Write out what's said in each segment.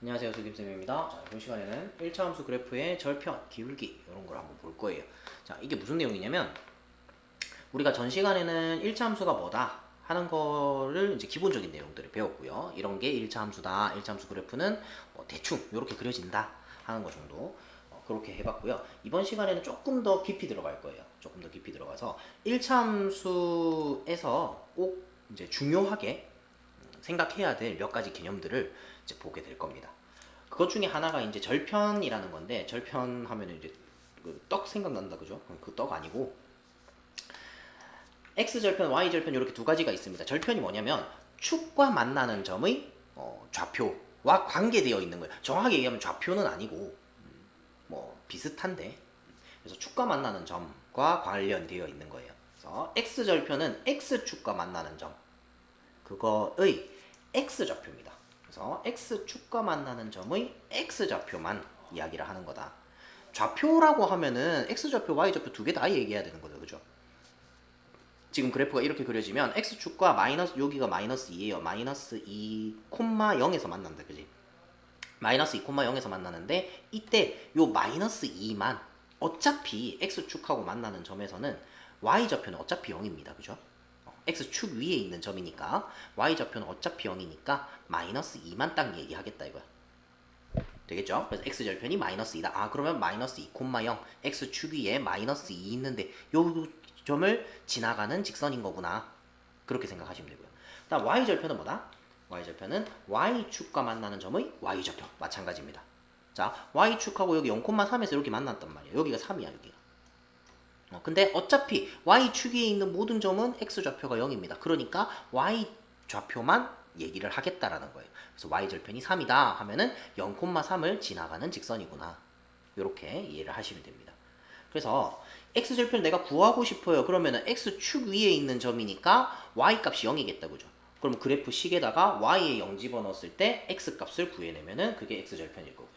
안녕하세요 수김쌤입니다. 자, 이번 시간에는 1차 함수 그래프의 절편, 기울기 이런 걸 한번 볼 거예요. 자 이게 무슨 내용이냐면 우리가 전 시간에는 1차 함수가 뭐다 하는 거를 이제 기본적인 내용들을 배웠고요. 이런 게 1차 함수다 1차 함수 그래프는 뭐 대충 이렇게 그려진다 하는 거 정도 어, 그렇게 해봤고요. 이번 시간에는 조금 더 깊이 들어갈 거예요. 조금 더 깊이 들어가서 1차 함수에서 꼭 이제 중요하게 생각해야 될 몇 가지 개념들을 이제 보게 될 겁니다. 그것 중에 하나가 이제 절편이라는 건데 절편 하면은 이제 그 떡 생각난다 그죠? 그 떡 아니고 x 절편, y 절편 이렇게 두 가지가 있습니다. 절편이 뭐냐면 축과 만나는 점의 어, 좌표와 관계되어 있는 거예요. 정확하게 얘기하면 좌표는 아니고 음, 뭐 비슷한데 그래서 축과 만나는 점과 관련되어 있는 거예요. 그래서 x 절편은 x 축과 만나는 점 그거의 x 좌표입니다. 그래서 x 축과 만나는 점의 x 좌표만 이야기를 하는 거다. 좌표라고 하면은 x 좌표, y 좌표 두 개 다 얘기해야 되는 거죠, 그죠? 지금 그래프가 이렇게 그려지면 x 축과 마이너스 여기가 마이너스 2예요. 마이너스 2, 0에서 만난다, 그지? 마이너스 2, 0에서 만나는데 이때 요 마이너스 2만 어차피 x 축하고 만나는 점에서는 y 좌표는 어차피 0입니다, 그죠? X축 위에 있는 점이니까 y좌표는 어차피 0이니까 마이너스 2만 딱 얘기하겠다 이거야. 되겠죠? 그래서 x절편이 마이너스 2다. 아 그러면 마이너스 2, 0 x축 위에 마이너스 2 있는데 요 점을 지나가는 직선인 거구나. 그렇게 생각하시면 되고요. 다음 y절편은 뭐다? y절편은 y축과 만나는 점의 y좌표 마찬가지입니다. 자 y축하고 여기 0,3에서 이렇게 만났단 말이에요. 여기가 3이야 여기가. 어, 근데 어차피 y축에 있는 모든 점은 x좌표가 0입니다. 그러니까 y좌표만 얘기를 하겠다라는 거예요. 그래서 y절편이 3이다 하면은 0,3을 지나가는 직선이구나. 이렇게 이해를 하시면 됩니다. 그래서 x절편 내가 구하고 싶어요. 그러면은 x축 위에 있는 점이니까 y값이 0이겠다. 그죠? 그럼 그래프 식에다가 y에 0 집어넣었을 때 x값을 구해내면은 그게 x절편일 거고요.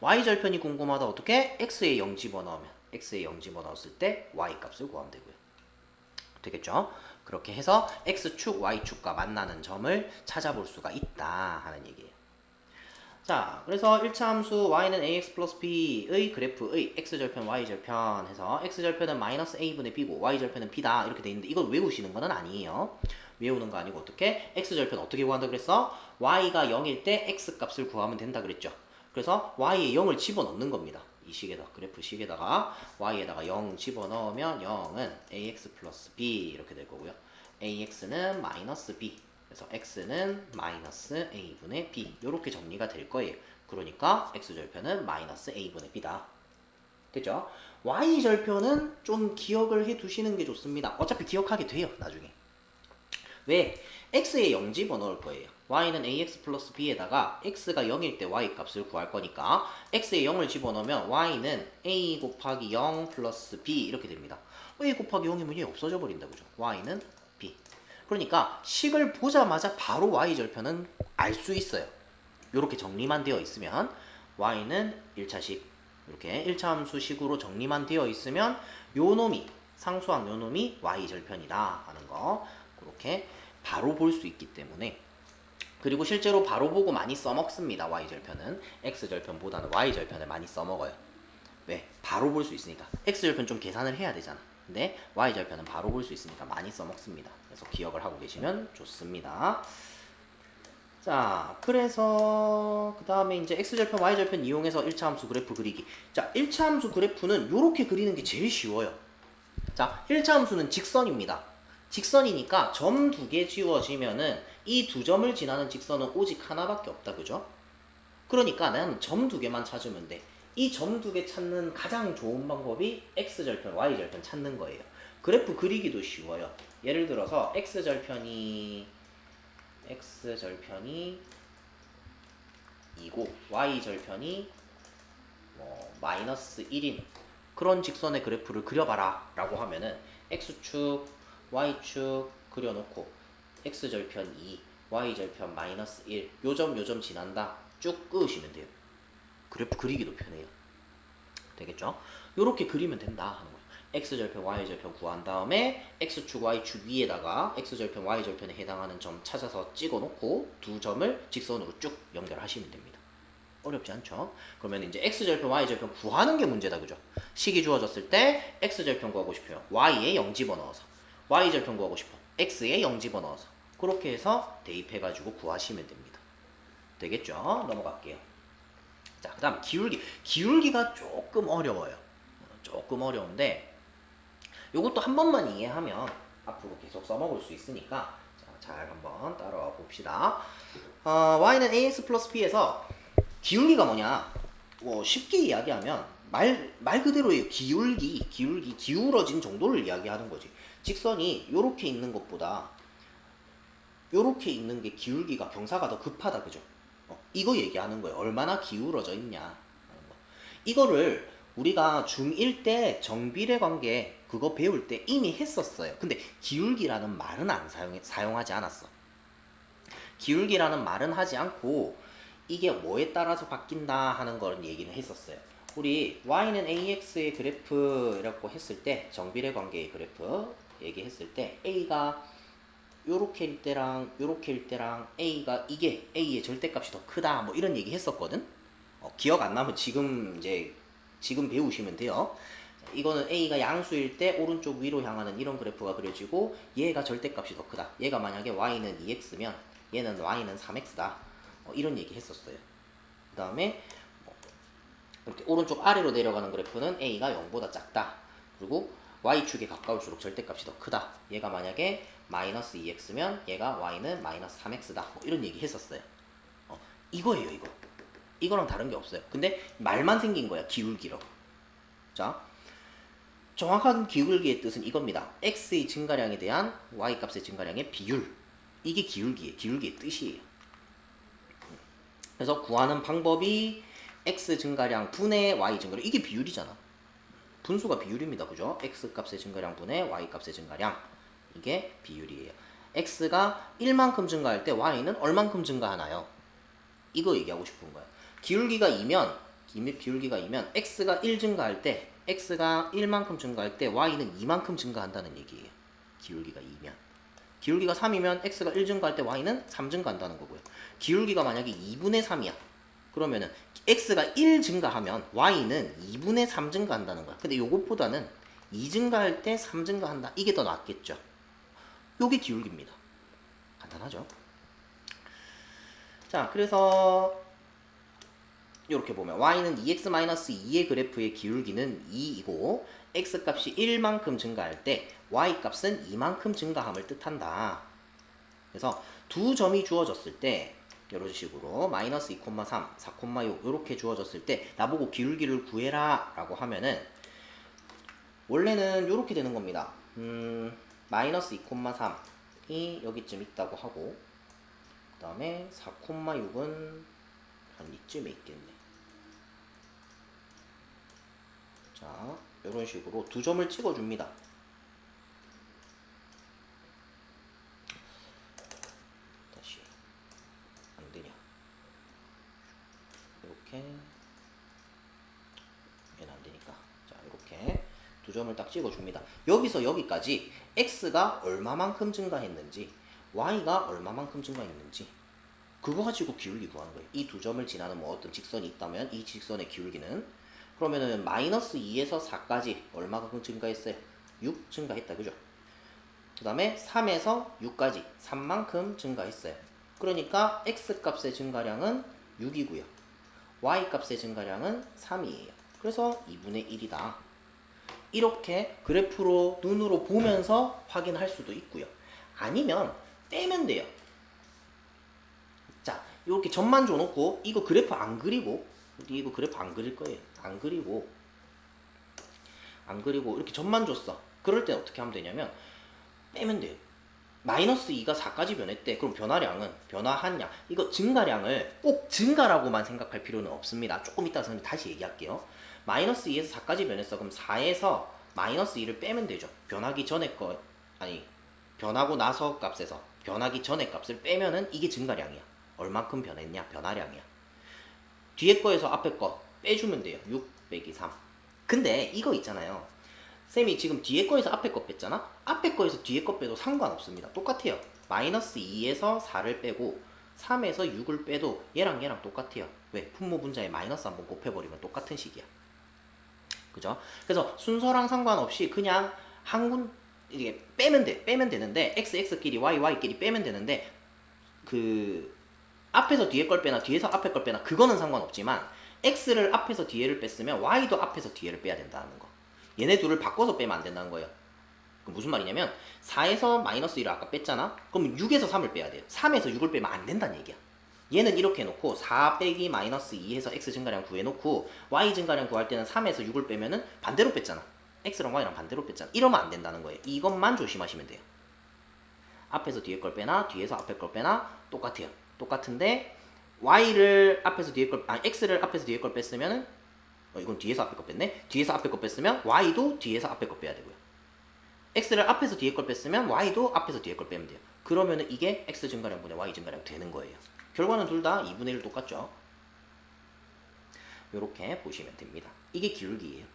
y절편이 궁금하다 어떻게? x에 0 집어넣으면 x에 0 집어넣었을 때 y 값을 구하면 되고요. 되겠죠? 그렇게 해서 x축, y축과 만나는 점을 찾아볼 수가 있다 하는 얘기예요. 자, 그래서 1차 함수 y는 ax 플러스 b의 그래프의 x절편, y절편 해서 x절편은 마이너스 a분의 b고 y절편은 b다 이렇게 돼 있는데 이걸 외우시는 건 아니에요. 외우는 거 아니고 어떻게? x절편 어떻게 구한다 그랬어? y가 0일 때 x 값을 구하면 된다 그랬죠. 그래서 y에 0을 집어넣는 겁니다. 이 식에다 그래프 식에다가 y에다가 0 집어넣으면 0은 ax 플러스 b 이렇게 될 거고요. ax는 마이너스 b 그래서 x는 마이너스 a분의 b 이렇게 정리가 될 거예요. 그러니까 x절편은 마이너스 a분의 b다. 됐죠? y절편은 좀 기억을 해 두시는 게 좋습니다. 어차피 기억하게 돼요. 나중에. 왜? x에 0 집어넣을 거예요. Y는 ax 플러스 b에다가 x가 0일 때 y 값을 구할 거니까 x에 0을 집어넣으면 y는 a 곱하기 0 플러스 b 이렇게 됩니다. a 곱하기 0이면 얘 없어져 버린다 그죠? y는 b. 그러니까 식을 보자마자 바로 y절편은 알 수 있어요. 이렇게 정리만 되어 있으면 y는 1차식 이렇게 1차 함수식으로 정리만 되어 있으면 요 놈이 상수항 요 놈이 y절편이다 하는 거 그렇게 바로 볼 수 있기 때문에 그리고 실제로 바로 보고 많이 써먹습니다. y절편은 x절편보다는 y절편을 많이 써먹어요. 왜? 바로 볼 수 있으니까 x절편 좀 계산을 해야 되잖아. 근데 y절편은 바로 볼 수 있으니까 많이 써먹습니다. 그래서 기억을 하고 계시면 좋습니다. 자, 그래서 그 다음에 이제 x절편, y절편 이용해서 1차 함수 그래프 그리기. 자, 1차 함수 그래프는 이렇게 그리는 게 제일 쉬워요. 자, 1차 함수는 직선입니다. 직선이니까 점 두 개 지워지면은 이 두 점을 지나는 직선은 오직 하나밖에 없다. 그죠? 그러니까 나는 점두 개만 찾으면 돼. 이 점 두 개 찾는 가장 좋은 방법이 x절편, y절편 찾는 거예요. 그래프 그리기도 쉬워요. 예를 들어서 x절편이 x절편이 2고 y절편이 뭐 마이너스 1인 그런 직선의 그래프를 그려봐라 라고 하면은 x축, y축 그려놓고 x절편 2, y절편 마이너스 1 요점 요점 지난다 쭉 그으시면 돼요 그래프 그리기도 편해요 되겠죠? 요렇게 그리면 된다 하는 거예요 x절편, y절편 구한 다음에 x축, y축 위에다가 x절편, y절편에 해당하는 점 찾아서 찍어놓고 두 점을 직선으로 쭉 연결하시면 됩니다 어렵지 않죠? 그러면 이제 x 절편, y 절편 구하는 게 문제다, 그죠? 식이 주어졌을 때 x 절편 구하고 싶어요. y에 0 집어넣어서. y 절편 구하고 싶어. x에 0 집어넣어서. 그렇게 해서 대입해가지고 구하시면 됩니다. 되겠죠? 넘어갈게요. 자, 그 다음 기울기. 기울기가 조금 어려워요. 어, 조금 어려운데 요것도 한 번만 이해하면 앞으로 계속 써먹을 수 있으니까 자, 잘 한번 따라와 봅시다. 어, y는 ax 플러스 b에서 기울기가 뭐냐? 뭐 쉽게 이야기하면 말, 말 그대로예요. 기울기, 기울기, 기울어진 정도를 이야기하는 거지. 직선이 요렇게 있는 것보다 요렇게 있는 게 기울기가 경사가 더 급하다, 그죠? 어, 이거 얘기하는 거예요. 얼마나 기울어져 있냐. 이거를 우리가 중1 때 정비례 관계 그거 배울 때 이미 했었어요. 근데 기울기라는 말은 안 사용, 사용하지 않았어. 기울기라는 말은 하지 않고 이게 뭐에 따라서 바뀐다 하는 걸 얘기를 했었어요. 우리 y는 ax의 그래프라고 했을 때 정비례 관계의 그래프 얘기했을 때 a가 요렇게일 때랑 요렇게일 때랑 a가 이게 a의 절대값이 더 크다 뭐 이런 얘기 했었거든. 어, 기억 안 나면 지금 이제 지금 배우시면 돼요. 이거는 a가 양수일 때 오른쪽 위로 향하는 이런 그래프가 그려지고 얘가 절대값이 더 크다. 얘가 만약에 y는 2x면 얘는 y는 3x다. 어, 이런 얘기 했었어요. 그 다음에 뭐 이렇게 오른쪽 아래로 내려가는 그래프는 a가 0보다 작다. 그리고 y축에 가까울수록 절대값이 더 크다. 얘가 만약에 마이너스 2x면 얘가 y는 마이너스 3x다. 뭐 이런 얘기 했었어요. 어, 이거예요, 이거. 이거랑 다른 게 없어요. 근데 말만 생긴 거야, 기울기라고. 자, 정확한 기울기의 뜻은 이겁니다. x의 증가량에 대한 y 값의 증가량의 비율. 이게 기울기예요. 기울기의 뜻이에요. 그래서 구하는 방법이 x 증가량 분의 y 증가량. 이게 비율이잖아. 분수가 비율입니다. 그죠? x 값의 증가량 분의 y 값의 증가량. 이게 비율이에요. x가 1만큼 증가할 때 y는 얼만큼 증가하나요? 이거 얘기하고 싶은 거야. 기울기가 2면 비율기가 2면 x가 1 증가할 때 x가 1만큼 증가할 때 y는 2만큼 증가한다는 얘기예요. 기울기가 2면. 기울기가 3이면 x가 1 증가할 때 y는 3 증가한다는 거고요. 기울기가 만약에 2분의 3이야. 그러면은 x가 1 증가하면 y는 2분의 3 증가한다는 거야. 근데 요것보다는 2 증가할 때 3 증가한다. 이게 더 낫겠죠. 요게 기울기입니다. 간단하죠? 자, 그래서 이렇게 보면 y는 2x-2의 그래프의 기울기는 2이고 x 값이 1만큼 증가할 때 y 값은 2만큼 증가함을 뜻한다. 그래서 두 점이 주어졌을 때 이런 식으로 마이너스 2,3, 4,6 이렇게 주어졌을 때 나보고 기울기를 구해라 라고 하면은 원래는 이렇게 되는 겁니다. 음, 마이너스 2,3이 여기쯤 있다고 하고 그 다음에 4,6은 한 이쯤에 있겠네. 자, 이런 식으로 두 점을 찍어줍니다. 다시 안 되냐? 이렇게 얘는 안 되니까 자 이렇게 두 점을 딱 찍어줍니다. 여기서 여기까지 x가 얼마만큼 증가했는지 y가 얼마만큼 증가했는지 그거 가지고 기울기 구하는 거예요. 이 두 점을 지나는 뭐 어떤 직선이 있다면 이 직선의 기울기는 그러면은 마이너스 2에서 4까지 얼마만큼 증가했어요? 6 증가했다. 그죠? 그 다음에 3에서 6까지 3만큼 증가했어요. 그러니까 x 값의 증가량은 6이고요. y 값의 증가량은 3이에요. 그래서 2분의 1이다. 이렇게 그래프로 눈으로 보면서 확인할 수도 있고요. 아니면 빼면 돼요. 자, 이렇게 점만 줘놓고 이거 그래프 안 그리고 이거 그래프 안 그릴 거예요. 안 그리고 안 그리고 이렇게 점만 줬어. 그럴 때 어떻게 하면 되냐면 빼면 돼요. 마이너스 2가 4까지 변했대. 그럼 변화량은 변화한 양. 이거 증가량을 꼭 증가라고만 생각할 필요는 없습니다. 조금 이따 저는 다시 얘기할게요. 마이너스 2에서 4까지 변했어. 그럼 4에서 마이너스 2를 빼면 되죠. 변하기 전에 거 아니 변하고 나서 값에서 변하기 전에 값을 빼면은 이게 증가량이야. 얼만큼 변했냐? 변화량이야. 뒤에 거에서 앞에 거 빼주면 돼요. 6 빼기 3. 근데 이거 있잖아요. 쌤이 지금 뒤에 거에서 앞에 거 뺐잖아? 앞에 거에서 뒤에 거 빼도 상관없습니다. 똑같아요. 마이너스 2에서 4를 빼고 3에서 6을 빼도 얘랑 얘랑 똑같아요. 왜? 분모 분자에 마이너스 한번 곱해버리면 똑같은 식이야. 그죠? 그래서 순서랑 상관없이 그냥 한 군 이게 빼면 돼. 빼면 되는데 x x끼리 y y끼리 빼면 되는데 그 앞에서 뒤에 걸 빼나 뒤에서 앞에 걸 빼나 그거는 상관없지만 x를 앞에서 뒤에를 뺐으면 y도 앞에서 뒤에를 빼야 된다는 거. 얘네 둘을 바꿔서 빼면 안 된다는 거예요. 그 무슨 말이냐면 4에서 마이너스 1을 아까 뺐잖아. 그럼 6에서 3을 빼야 돼요. 3에서 6을 빼면 안 된다는 얘기야. 얘는 이렇게 해놓고 4 빼기 마이너스 2에서 x 증가량 구해놓고 y 증가량 구할 때는 3에서 6을 빼면은 반대로 뺐잖아. x랑 y랑 반대로 뺐잖아. 이러면 안 된다는 거예요. 이것만 조심하시면 돼요. 앞에서 뒤에 걸 빼나 뒤에서 앞에 걸 빼나 똑같아요. 똑같은데 y를 앞에서 뒤에 걸 아니 x를 앞에서 뒤에 걸 뺐으면은 어, 이건 뒤에서 앞에 거 뺐네. 뒤에서 앞에 거 뺐으면 y도 뒤에서 앞에 거 빼야 되고요. x를 앞에서 뒤에 걸 뺐으면 y도 앞에서 뒤에 걸 빼면 돼요. 그러면은 이게 x 증가량분의 y 증가량 되는 거예요. 결과는 둘 다 2분의 1 똑같죠. 이렇게 보시면 됩니다. 이게 기울기예요.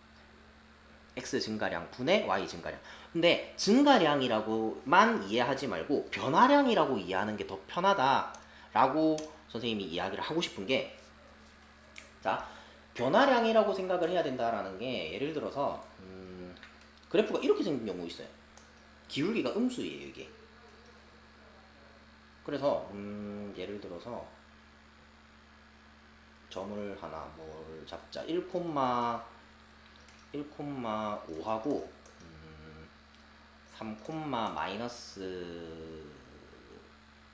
x 증가량 분의 y 증가량. 근데 증가량이라고만 이해하지 말고 변화량이라고 이해하는 게 더 편하다라고 선생님이 이야기를 하고 싶은 게 자, 변화량이라고 생각을 해야 된다라는 게 예를 들어서 음, 그래프가 이렇게 생긴 경우 있어요. 기울기가 음수예요, 이게. 그래서 음, 예를 들어서 점을 하나 뭘 잡자 1, 1,5하고 음, 3, 마이너스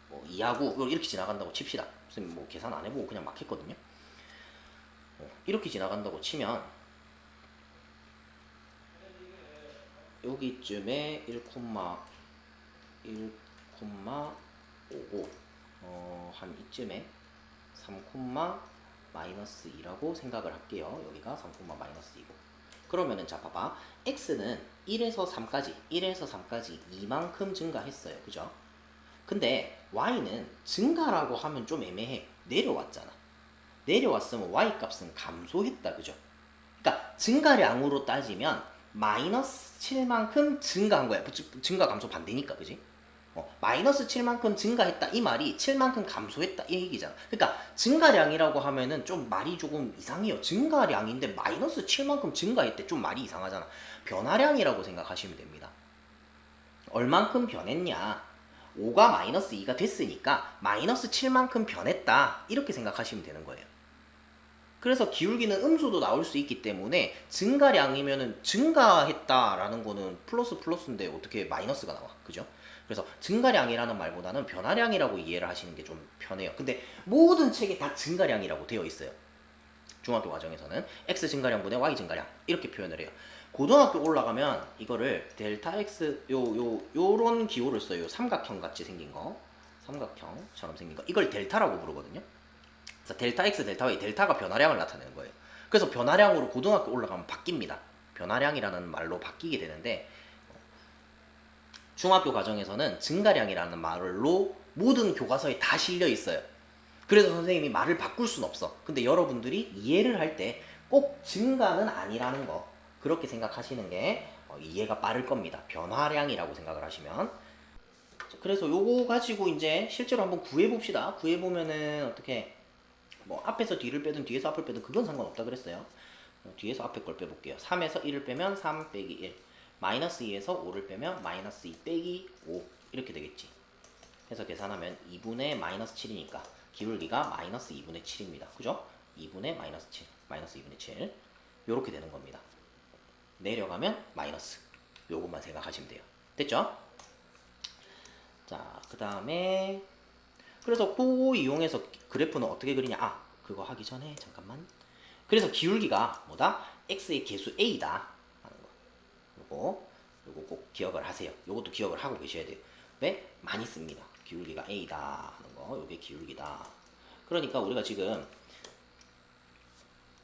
뭐 2하고 이렇게 지나간다고 칩시다. 선생님 뭐 계산 안 해보고 그냥 막 했거든요. 어, 이렇게 지나간다고 치면 여기쯤에 1, 1, 5고 어, 한 이쯤에 3, 마이너스 2라고 생각을 할게요. 여기가 3, 마이너스 2고 그러면은 자 봐봐 x는 1에서 3까지 1에서 3까지 이만큼 증가했어요. 그죠? 근데 y는 증가라고 하면 좀 애매해. 내려왔잖아. 내려왔으면 y 값은 감소했다. 그죠? 그러니까 증가량으로 따지면 마이너스 7만큼 증가한 거야. 증가 감소 반대니까. 그지? 어, 마이너스 7만큼 증가했다 이 말이 7만큼 감소했다 이 얘기잖아. 그러니까 증가량이라고 하면은 좀 말이 조금 이상해요. 증가량인데 마이너스 7만큼 증가했대 좀 말이 이상하잖아. 변화량이라고 생각하시면 됩니다. 얼만큼 변했냐? 5가 마이너스 2가 됐으니까 마이너스 7만큼 변했다 이렇게 생각하시면 되는 거예요. 그래서 기울기는 음수도 나올 수 있기 때문에 증가량이면은 증가했다라는 거는 플러스 플러스인데 어떻게 마이너스가 나와? 그죠? 그래서 증가량이라는 말보다는 변화량이라고 이해를 하시는 게 좀 편해요. 근데 모든 책에 다 증가량이라고 되어 있어요. 중학교 과정에서는 x 증가량분의 y 증가량 이렇게 표현을 해요. 고등학교 올라가면 이거를 델타 x 요 요 요런 기호를 써요. 삼각형 같이 생긴 거. 삼각형처럼 생긴 거. 이걸 델타라고 부르거든요. 그래서 델타 x, 델타 y, 델타가 변화량을 나타내는 거예요. 그래서 변화량으로 고등학교 올라가면 바뀝니다. 변화량이라는 말로 바뀌게 되는데 중학교 과정에서는 증가량이라는 말로 모든 교과서에 다 실려 있어요. 그래서 선생님이 말을 바꿀 수는 없어. 근데 여러분들이 이해를 할 때 꼭 증가는 아니라는 거 그렇게 생각하시는 게 어, 이해가 빠를 겁니다. 변화량이라고 생각을 하시면. 그래서 요거 가지고 이제 실제로 한번 구해 봅시다. 구해 보면은 어떻게 뭐 앞에서 뒤를 빼든 뒤에서 앞을 빼든 그건 상관없다 그랬어요. 어, 뒤에서 앞에 걸 빼볼게요. 3에서 1을 빼면 3 빼기 1. 마이너스 2에서 5를 빼면 마이너스 2 빼기 5 이렇게 되겠지. 해서 계산하면 2분의 마이너스 7이니까 기울기가 마이너스 2분의 7입니다. 그죠? 2분의 마이너스 7, 마이너스 2분의 7 이렇게 되는 겁니다. 내려가면 마이너스 요것만 생각하시면 돼요. 됐죠? 자, 그 다음에 그래서 그거 이용해서 그래프는 어떻게 그리냐? 아, 그거 하기 전에 잠깐만. 그래서 기울기가 뭐다? x의 개수 a다. 요거 요거 꼭 기억을 하세요. 요것도 기억을 하고 계셔야 돼요. 왜? 많이 씁니다. 기울기가 a다 하는 거. 요게 기울기다. 그러니까 우리가 지금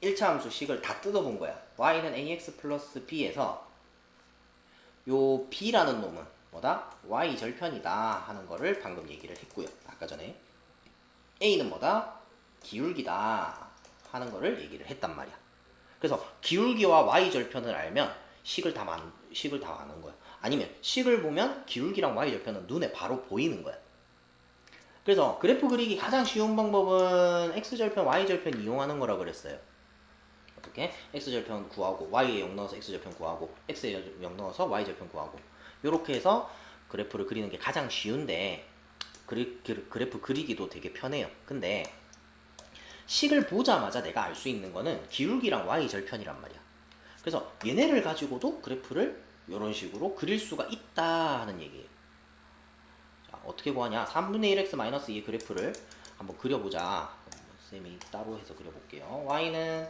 1차 함수 식을 다 뜯어본 거야. y는 ax 플러스 b에서 요 b라는 놈은 뭐다? y 절편이다 하는 거를 방금 얘기를 했고요. 아까 전에 a는 뭐다? 기울기다 하는 거를 얘기를 했단 말이야. 그래서 기울기와 y 절편을 알면 식을 다 만, 식을 다 아는 거야. 아니면 식을 보면 기울기랑 y 절편은 눈에 바로 보이는 거야. 그래서 그래프 그리기 가장 쉬운 방법은 x절편, y절편 이용하는 거라 그랬어요. 어떻게? x절편 구하고 y에 0 넣어서 x절편 구하고 x에 0 넣어서 y절편 구하고 이렇게 해서 그래프를 그리는 게 가장 쉬운데 그리, 그- 그래프 그리기도 되게 편해요. 근데 식을 보자마자 내가 알 수 있는 거는 기울기랑 y절편이란 말이야. 그래서 얘네를 가지고도 그래프를 이런 식으로 그릴 수가 있다 하는 얘기예요. 자, 어떻게 구하냐? 3분의 1x 마이너스 2의 그래프를 한번 그려보자. 쌤이 따로 해서 그려볼게요. y는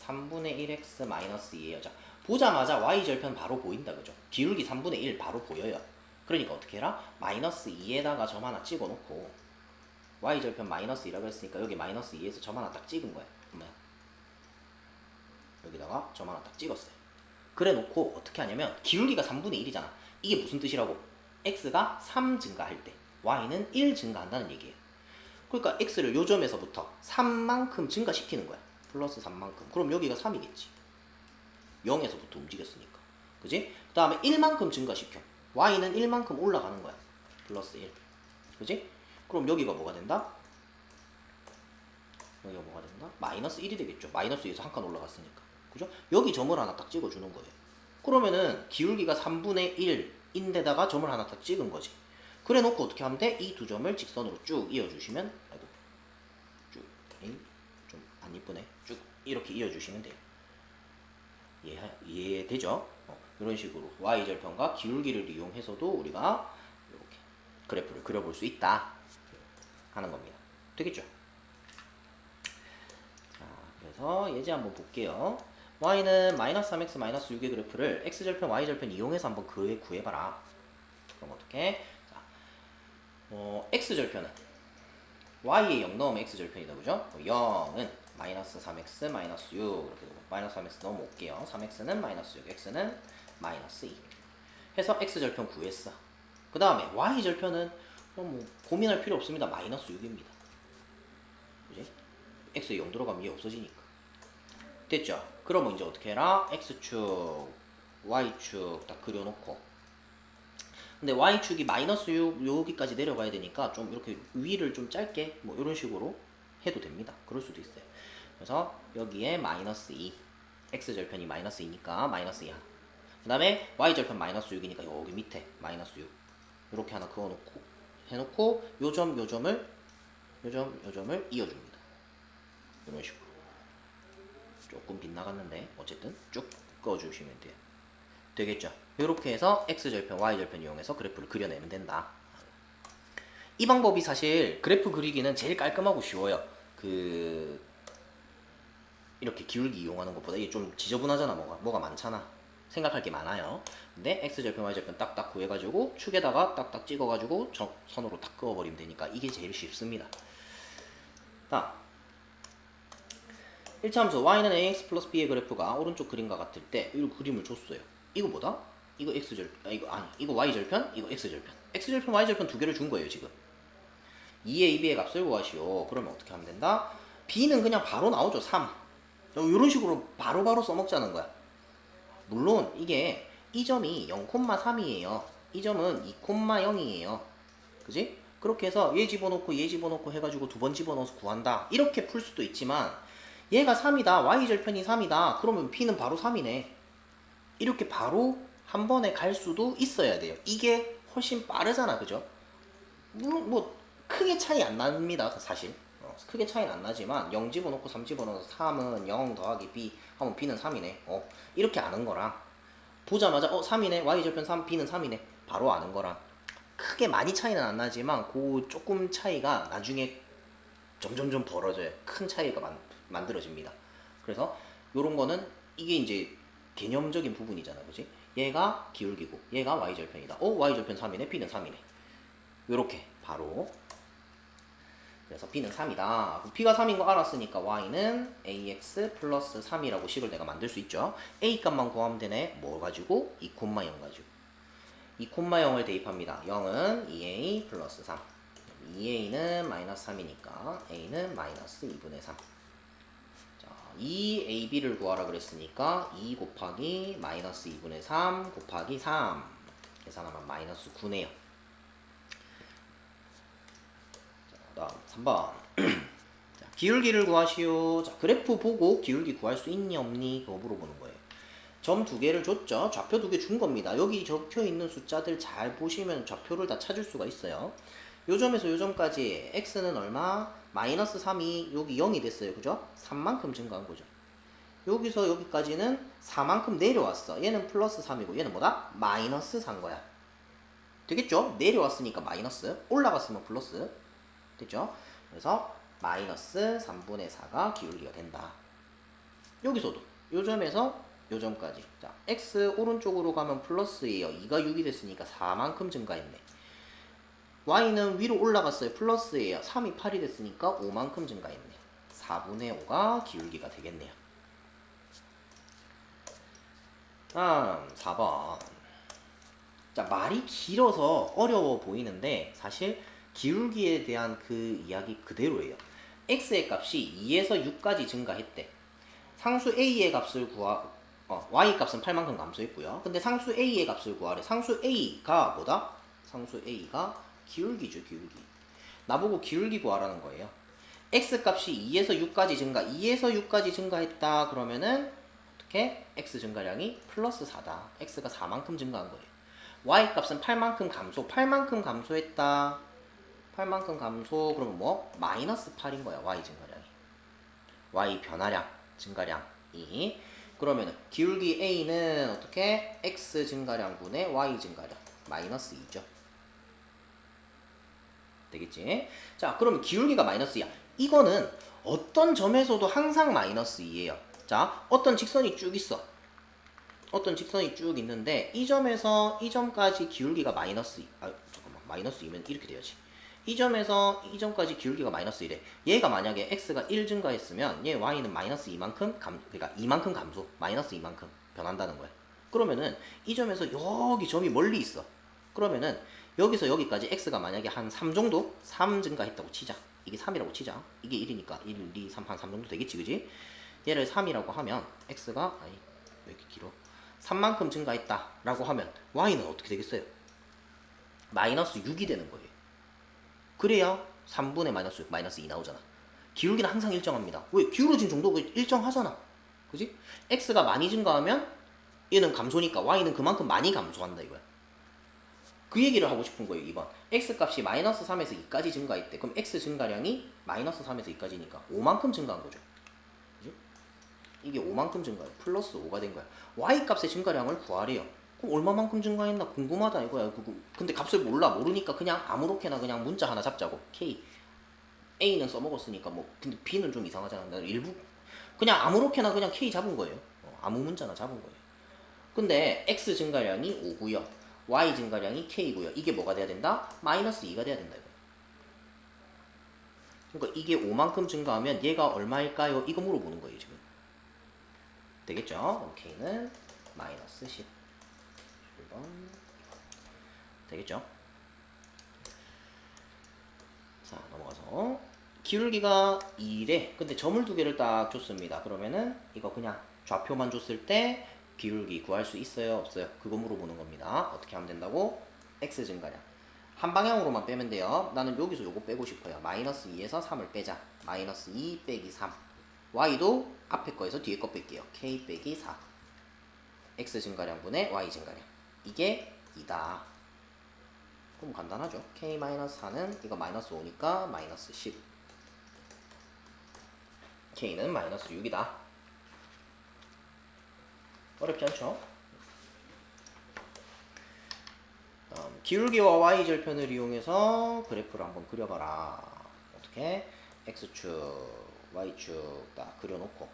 3분의 1x 마이너스 2예요. 자, 보자마자 y절편 바로 보인다, 그죠? 기울기 3분의 1 바로 보여요. 그러니까 어떻게 해라? 마이너스 2에다가 점 하나 찍어놓고 y절편 마이너스 2라고 했으니까 여기 마이너스 2에서 점 하나 딱 찍은 거야. 여기다가 점 하나 딱 찍었어요. 그래 놓고 어떻게 하냐면 기울기가 3분의 1이잖아. 이게 무슨 뜻이라고? x가 3 증가할 때 y는 1 증가한다는 얘기예요. 그러니까 x를 요 점에서부터 3만큼 증가시키는 거야. 플러스 3만큼. 그럼 여기가 3이겠지. 0에서부터 움직였으니까. 그지? 그 다음에 1만큼 증가시켜. y는 1만큼 올라가는 거야. 플러스 1. 그지? 그럼 여기가 뭐가 된다? 여기가 뭐가 된다? 마이너스 1이 되겠죠. 마이너스 2에서 한 칸 올라갔으니까. 그죠? 여기 점을 하나 딱 찍어주는 거예요. 그러면은 기울기가 3분의 1인데다가 점을 하나 딱 찍은 거지. 그래 놓고 어떻게 하면 돼? 이 두 점을 직선으로 쭉 이어주시면, 아이고, 쭉, 좀안 이쁘네. 쭉 이렇게 이어주시면 돼요. 이해, 이해되죠? 어, 이런 식으로 y절편과 기울기를 이용해서도 우리가 이렇게 그래프를 그려볼 수 있다 하는 겁니다. 되겠죠? 자, 그래서 예제 한번 볼게요. Y는 마이너스 3x 마이너스 6의 그래프를 x절편, y절편 이용해서 한번 구해, 구해봐라. 그럼 어떻게? 자, 어, x절편은 y에 0 넣으면 x절편이다, 그죠? 0은 마이너스 3x 마이너스 6 이렇게 되고 마이너스 3x 넘어올게요. 3x는 마이너스 6, x는 마이너스 2 해서 x절편 구했어. 그 다음에 y절편은 어, 뭐 고민할 필요 없습니다. 마이너스 6입니다. 그지? x에 0 들어가면 얘 없어지니까. 됐죠? 그러면 이제 어떻게 해라? x축, y축 딱 그려놓고 근데 y축이 마이너스 6 여기까지 내려가야 되니까 좀 이렇게 위를 좀 짧게 뭐 이런 식으로 해도 됩니다. 그럴 수도 있어요. 그래서 여기에 마이너스 2 x절편이 마이너스 2니까 마이너스 2 하나 그 다음에 y절편 마이너스 6이니까 여기 밑에 마이너스 6 이렇게 하나 그어놓고 해놓고 요점 요점을 요점 요점을 이어줍니다. 이런 식으로 조금 빗나갔는데 어쨌든 쭉 그어주시면 돼요. 되겠죠? 이렇게 해서 x절편, y절편 이용해서 그래프를 그려내면 된다. 이 방법이 사실 그래프 그리기는 제일 깔끔하고 쉬워요. 그 이렇게 기울기 이용하는 것보다 이게 좀 지저분하잖아. 뭐가 뭐가 많잖아. 생각할 게 많아요. 근데 x절편, y절편 딱딱 구해가지고 축에다가 딱딱 찍어가지고 저 선으로 딱 그어버리면 되니까 이게 제일 쉽습니다. 다음 1차 함수 y는 ax 플러스 b의 그래프가 오른쪽 그림과 같을 때 이 그림을 줬어요. 이거 뭐다? 이거 x절 아 이거 아니 이거 y절편? 이거 x절편. x절편 y절편 두 개를 준 거예요 지금. 2의 2b의 값을 구하시오. 그러면 어떻게 하면 된다? b는 그냥 바로 나오죠 3 이런 식으로 바로 바로 써먹자는 거야. 물론 이게 이 점이 0,3이에요. 이 점은 2,0이에요. 그지? 그렇게 해서 얘 집어넣고 얘 집어넣고 해가지고 두 번 집어넣어서 구한다. 이렇게 풀 수도 있지만 얘가 3이다 y절편이 3이다 그러면 b는 바로 3이네 이렇게 바로 한 번에 갈 수도 있어야 돼요. 이게 훨씬 빠르잖아, 그죠? 물론 뭐 크게 차이 안 납니다, 사실. 어, 크게 차이는 안 나지만 0 집어넣고 3 집어넣어서 3은 0 더하기 b 하면 b는 3이네. 어, 이렇게 아는 거랑 보자마자 어 3이네, y절편 3, b는 3이네. 바로 아는 거랑 크게 많이 차이는 안 나지만 그 조금 차이가 나중에 점점점 벌어져요. 큰 차이가 만, 만들어집니다. 그래서 요런 거는 이게 이제 개념적인 부분이잖아, 그지? 얘가 기울기고 얘가 y절편이다. 어, y절편 3이네, b는 3이네. 요렇게 바로 그래서 b는 3이다. b가 3인 거 알았으니까 y는 ax 플러스 3이라고 식을 내가 만들 수 있죠. a 값만 구하면 되네. 뭐 가지고? 2,0 가지고. 2,0을 대입합니다. 0은 2a 플러스 3. 2a는 마이너스 3이니까 a는 마이너스 2분의 3. 자, 2ab를 구하라 그랬으니까 2 곱하기 마이너스 2분의 3 곱하기 3 계산하면 마이너스 9네요. 다음 3번. 자, 기울기를 구하시오. 자, 그래프 보고 기울기 구할 수 있니 없니? 그거 물어보는 거예요. 점 두 개를 줬죠. 좌표 두 개 준 겁니다. 여기 적혀 있는 숫자들 잘 보시면 좌표를 다 찾을 수가 있어요. 요 점에서 요 점까지 x는 얼마? 마이너스 3이 여기 0이 됐어요. 그죠? 3만큼 증가한 거죠. 여기서 여기까지는 4만큼 내려왔어. 얘는 플러스 3이고 얘는 뭐다? 마이너스 3 거야. 되겠죠? 내려왔으니까 마이너스, 올라갔으면 플러스. 됐죠? 그래서 마이너스 3분의 4가 기울기가 된다. 여기서도 요 점에서 요 점까지. 자, x 오른쪽으로 가면 플러스예요. 2가 6이 됐으니까 4만큼 증가했네. Y는 위로 올라갔어요. 플러스예요. 3이 8이 됐으니까 5만큼 증가했네. 4분의 5가 기울기가 되겠네요. 다음 4번. 자, 말이 길어서 어려워 보이는데 사실 기울기에 대한 그 이야기 그대로예요. x의 값이 2에서 6까지 증가했대. 상수 a의 값을 구하 어, y 값은 8만큼 감소했고요. 근데 상수 a의 값을 구하래. 상수 a가 뭐다? 상수 a가 기울기죠, 기울기. 나보고 기울기 구하라는 거예요. x 값이 2에서 6까지 증가, 2에서 6까지 증가했다. 그러면은 어떻게? x 증가량이 플러스 4다. x가 4만큼 증가한 거예요. y 값은 8만큼 감소, 8만큼 감소했다. 8만큼 감소, 그러면 뭐? 마이너스 8인 거야, y 증가량이. y 변화량, 증가량이. 그러면은 기울기 a는 어떻게? x 증가량 분의 y 증가량. 마이너스 2죠. 되겠지? 자, 그러면 기울기가 마이너스 2야. 이거는 어떤 점에서도 항상 마이너스 2예요. 자, 어떤 직선이 쭉 있어. 어떤 직선이 쭉 있는데 이 점에서 이 점까지 기울기가 마이너스 2. 아, 잠깐만. 마이너스 2면 이렇게 돼야지. 이 점에서 이 점까지 기울기가 마이너스 1에 얘가 만약에 x가 1 증가했으면 얘 y는 마이너스 2만큼 감 그러니까 2만큼 감소 마이너스 2만큼 변한다는 거야. 그러면은 이 점에서 여기 점이 멀리 있어. 그러면은 여기서 여기까지 x가 만약에 한 3 정도 3 증가했다고 치자. 이게 3이라고 치자. 이게 1이니까 1, 2, 3, 한 3 정도 되겠지, 그지? 얘를 3이라고 하면 x가 아니 왜 이렇게 길어? 3만큼 증가했다 라고 하면 y는 어떻게 되겠어요? 마이너스 6이 되는 거예요. 그래야 3분의 마이너스 6, 마이너스 2 나오잖아. 기울기는 항상 일정합니다. 왜? 기울어진 정도가 일정하잖아. 그지? x가 많이 증가하면 얘는 감소니까 y는 그만큼 많이 감소한다 이거야. 그 얘기를 하고 싶은 거예요, 2번. x 값이 마이너스 3에서 2까지 증가했대. 그럼 x 증가량이 마이너스 3에서 2까지니까 5만큼 증가한 거죠. 이게 5만큼 증가해. 플러스 5가 된 거야. y 값의 증가량을 구하래요. 그럼 얼마만큼 증가했나 궁금하다 이거야. 근데 값을 몰라. 모르니까 그냥 아무렇게나 그냥 문자 하나 잡자고. k. a는 써먹었으니까 뭐 근데 b는 좀 이상하잖아. 나 일부 그냥 아무렇게나 그냥 k 잡은 거예요. 어, 아무 문자나 잡은 거예요. 근데 x 증가량이 5고요. Y 증가량이 k고요. 이게 뭐가 돼야 된다? 마이너스 2가 돼야 된다. 이거. 그러니까 이게 5만큼 증가하면 얘가 얼마일까요? 이거 물어보는 거예요 지금. 되겠죠? k는 마이너스 10. 1번 되겠죠? 자 넘어가서 기울기가 2래 근데 점을 두 개를 딱 줬습니다 그러면은 이거 그냥 좌표만 줬을 때 기울기 구할 수 있어요? 없어요? 그거 물어보는 겁니다. 어떻게 하면 된다고? x 증가량 한 방향으로만 빼면 돼요. 나는 여기서 요거 빼고 싶어요. 마이너스 2에서 3을 빼자. 마이너스 2 빼기 3 y도 앞에 거에서 뒤에 거 뺄게요. k 빼기 4 x 증가량분의 y 증가량. 이게 2다. 그럼 간단하죠. k-4는 이거 마이너스 5니까 마이너스 10 k는 마이너스 6이다 어렵지 않죠? 다음 기울기와 y절편을 이용해서 그래프를 한번 그려봐라. 어떻게? x축 y축 딱 그려놓고.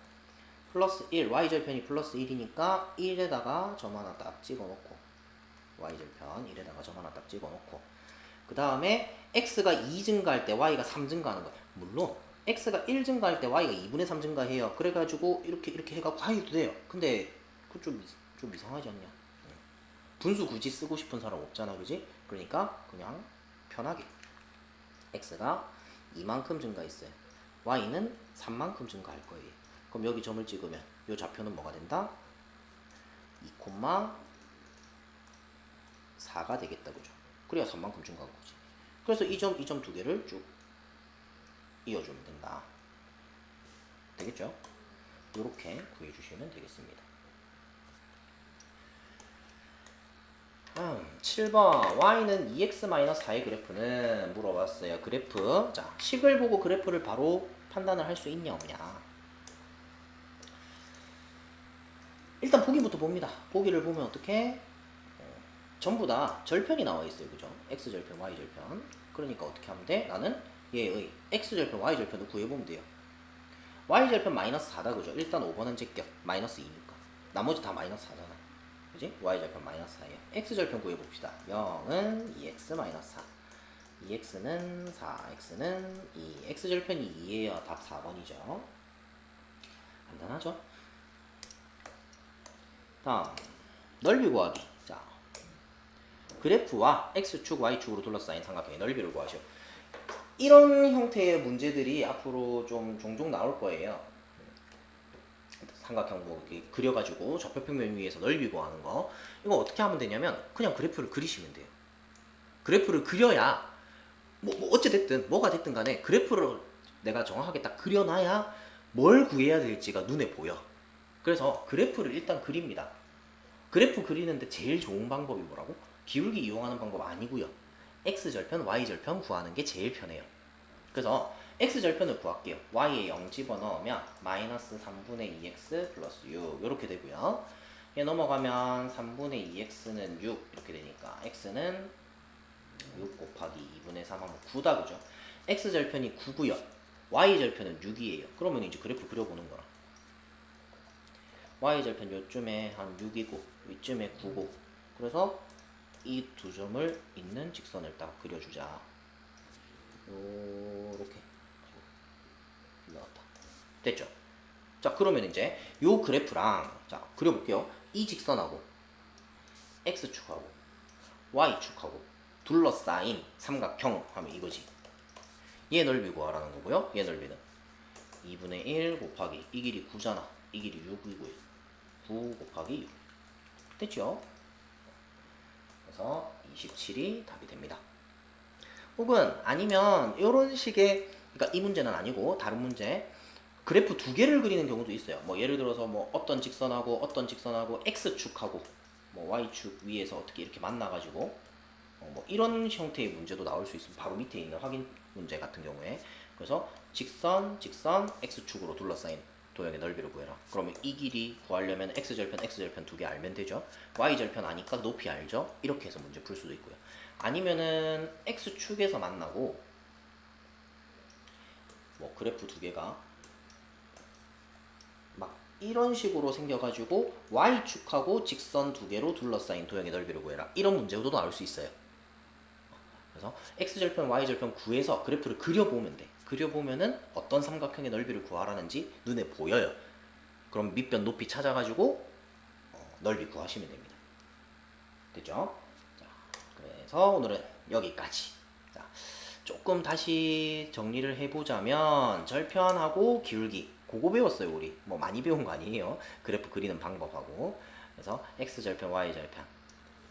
플러스 1 y절편이 플러스 1이니까 1에다가 점 하나 딱 찍어놓고. y절편 1에다가 점 하나 딱 찍어놓고. 그 다음에 x가 2 증가할 때 y가 3 증가하는 거야. 물론 x가 1 증가할 때 y가 2분의 3 증가해요. 그래가지고 이렇게 이렇게 해갖고 하기도 돼요. 근데 그좀 좀 이상하지 않냐 응. 분수 굳이 쓰고 싶은 사람 없잖아 그지 그러니까 그냥 편하게 x가 이만큼 증가했어요 y는 3만큼 증가할 거예요 그럼 여기 점을 찍으면 이 좌표는 뭐가 된다? 2,4가 되겠다 그죠? 그래야 3만큼 증가한 거지. 그래서 이 점, 이 점 두 개를 쭉 이어주면 된다. 되겠죠? 이렇게 구해주시면 되겠습니다. 음 7번 y는 2x-4의 그래프는 물어봤어요. 그래프 자 식을 보고 그래프를 바로 판단을 할 수 있냐 없냐 일단 보기부터 봅니다. 보기를 보면 어떻게 어, 전부 다 절편이 나와 있어요. 그죠? x 절편, y 절편. 그러니까 어떻게 하면 돼? 나는 얘의 x 절편, y 절편을 구해보면 돼요. y 절편 마이너스 4다 그죠? 일단 5번은 제껴. 마이너스 2니까. 나머지 다 마이너스 4잖아. 그지? y 절편 마이너스 4예요. x 절편 구해봅시다. 0은 2x 마이너스 4. 2x는 4, x는 2. x 절편이 2예요. 답 4번이죠. 간단하죠? 다음 넓이 구하기. 자, 그래프와 x축, y축으로 둘러싸인 삼각형의 넓이를 구하시오. 이런 형태의 문제들이 앞으로 좀 종종 나올 거예요. 삼각형 뭐 그려가지고 좌표평면 위에서 넓이 구하는 거. 이거 어떻게 하면 되냐면 그냥 그래프를 그리시면 돼요. 그래프를 그려야 뭐, 뭐 어찌 됐든 뭐가 됐든 간에 그래프를 내가 정확하게 딱 그려놔야 뭘 구해야 될지가 눈에 보여. 그래서 그래프를 일단 그립니다. 그래프 그리는데 제일 좋은 방법이 뭐라고? 기울기 이용하는 방법 아니고요. x절편, y절편 구하는 게 제일 편해요. 그래서 x절편을 구할게요. y에 0 집어넣으면 마이너스 3분의 2x 플러스 6 이렇게 되고요. 얘 넘어가면 3분의 2x는 6 이렇게 되니까 x는 6 곱하기 2분의 3 하면 9다 그죠? x절편이 9고요. y절편은 6이에요. 그러면 이제 그래프 그려보는 거라. y절편 요쯤에 한 6이고 위쯤에 9고 그래서 이 두 점을 있는 직선을 딱 그려주자 요렇게 됐죠? 자 그러면 이제 요 그래프랑 자 그려볼게요 이 직선하고 x축하고 y축하고 둘러싸인 삼각형 하면 이거지 얘 넓이 구하라는 거고요 얘 넓이는 2분의 1 곱하기 이 길이 9잖아 이 길이 6이고요 9 곱하기 6 됐죠? 그래서 27이 답이 됩니다. 혹은 아니면 이런 식의 그러니까 이 문제는 아니고 다른 문제 그래프 두 개를 그리는 경우도 있어요. 뭐 예를 들어서 뭐 어떤 직선하고 어떤 직선하고 x축하고 뭐 y축 위에서 어떻게 이렇게 만나가지고 어, 뭐 이런 형태의 문제도 나올 수 있습니다. 바로 밑에 있는 확인 문제 같은 경우에 그래서 직선, 직선, x축으로 둘러싸인 도형의 넓이를 구해라. 그러면 이 길이 구하려면 x절편, x절편 두 개 알면 되죠. y절편 아니까 높이 알죠. 이렇게 해서 문제 풀 수도 있고요. 아니면은 x축에서 만나고 뭐 그래프 두 개가 막 이런 식으로 생겨가지고 y축하고 직선 두 개로 둘러싸인 도형의 넓이를 구해라. 이런 문제도 나올 수 있어요. 그래서 x절편, y절편 구해서 그래프를 그려보면 돼. 그려보면은 어떤 삼각형의 넓이를 구하라는지 눈에 보여요. 그럼 밑변 높이 찾아가지고 어, 넓이 구하시면 됩니다. 됐죠? 자, 그래서 오늘은 여기까지. 자, 조금 다시 정리를 해보자면 절편하고 기울기 그거 배웠어요 우리. 뭐 많이 배운 거 아니에요. 그래프 그리는 방법하고. 그래서 x 절편, y 절편.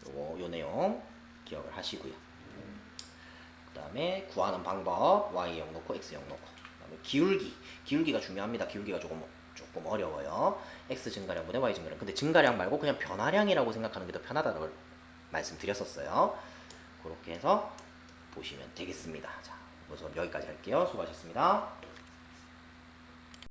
요거 요 내용 기억을 하시고요. 그 다음에 구하는 방법 y0 넣고 x0 넣고. 그 다음에 기울기. 기울기가 중요합니다. 기울기가 조금 조금 어려워요. X 증가량분의 y 증가량. 근데 증가량 말고 그냥 변화량이라고 생각하는 게 더 편하다고 말씀드렸었어요. 그렇게 해서 보시면 되겠습니다. 자 우선 여기까지 할게요. 수고하셨습니다